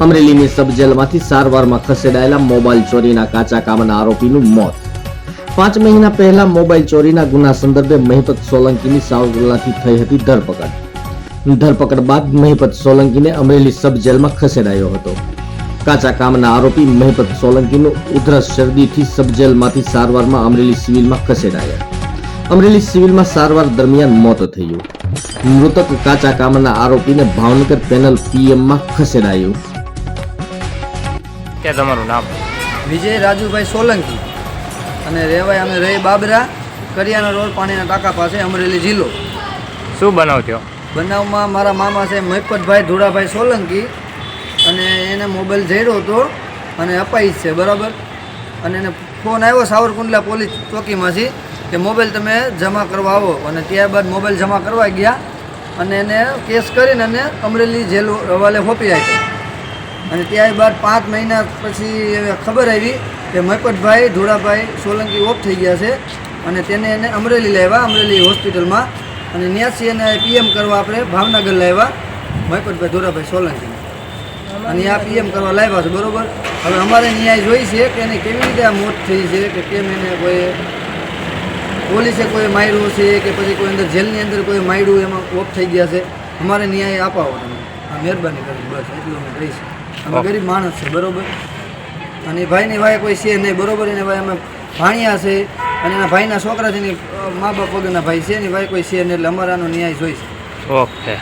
અમરેલીની સબ જેલમાંથી સારવારમાં ખસેડાયેલા મોબાઈલ ચોરીના કાચા કામના આરોપીનું મોત. પાંચ મહિના પહેલા મોબાઈલ ચોરીના ગુના સંદર્ભે મહિપત સોલંકીની સાવરલાથી થઈ હતી ધરપકડ. ધરપકડ બાદ મહિપત સોલંકીને અમરેલી સબ જેલમાં ખસેડાયો હતો. કાચા કામના આરોપી મહિપત સોલંકીનું ઉધરસ શરદીથી સબ જેલમાંથી સારવારમાં અમરેલી સિવિલમાં ખસેડાયા. અમરેલી સિવિલમાં સારવાર દરમિયાન મોત થયું. મૃતક કાચા કામના આરોપીને ભાવનગર પેનલ પીએમમાં ખસેડાયું. કે તમારું નામ? વિજય રાજુભાઈ સોલંકી. અને રહેવાય અમે રહી બાબરા કરિયાના રોડ પાણીના ટાંકા પાસે અમરેલી જિલ્લો. શું બનાવ થયો? બનાવમાં મારા મામા છે મહિપતભાઈ ધુડાભાઈ સોલંકી. અને એને મોબાઈલ જડ્યો હતો અને અપાઈ છે બરાબર? અને એને ફોન આવ્યો સાવરકુંડલા પોલીસ ચોકીમાંથી કે મોબાઈલ તમે જમા કરવા આવો. અને ત્યારબાદ મોબાઈલ જમા કરવા ગયા અને એને કેસ કરીને અને અમરેલી જેલ હવાલે હોપી આપ્યો. અને ત્યારબાદ પાંચ મહિના પછી ખબર આવી કે મહિપતભાઈ ધોળાભાઈ, સોલંકી ઓફ થઈ ગયા છે અને તેને એને અમરેલી લાવ્યા, અમરેલી હોસ્પિટલમાં. અને ન્યાસી એને પીએમ કરવા આપણે ભાવનગર લાવ્યા મહિપતભાઈ ધોળાભાઈ સોલંકી અને આ પીએમ કરવા લાવ્યા છે, બરોબર? હવે અમારે ન્યાય જોઈ છે કે એને કેવી રીતે આ મોત થઈ છે, કે કેમ એને કોઈ પોલીસે કોઈ માર્યું છે, કે પછી કોઈ અંદર જેલની અંદર કોઈ માર્યું, એમાં ઓફ થઈ ગયા છે. અમારે ન્યાય અપાવો તમે. મહેરબાની કરી બસ, એટલું અમે કહીશ. અમે ગરીબ માણસ છે બરોબર? અને ભાઈની ભાઈ કોઈ છે નહીં બરોબર? એને ભાઈ અમે ભાણિયા છે અને એના ભાઈના છોકરા છે એની મા બાપ વગરના ભાઈ છે એની ભાઈ કોઈ છે નહીં એટલે અમારાનો ન્યાય જોઈશે. ઓકે.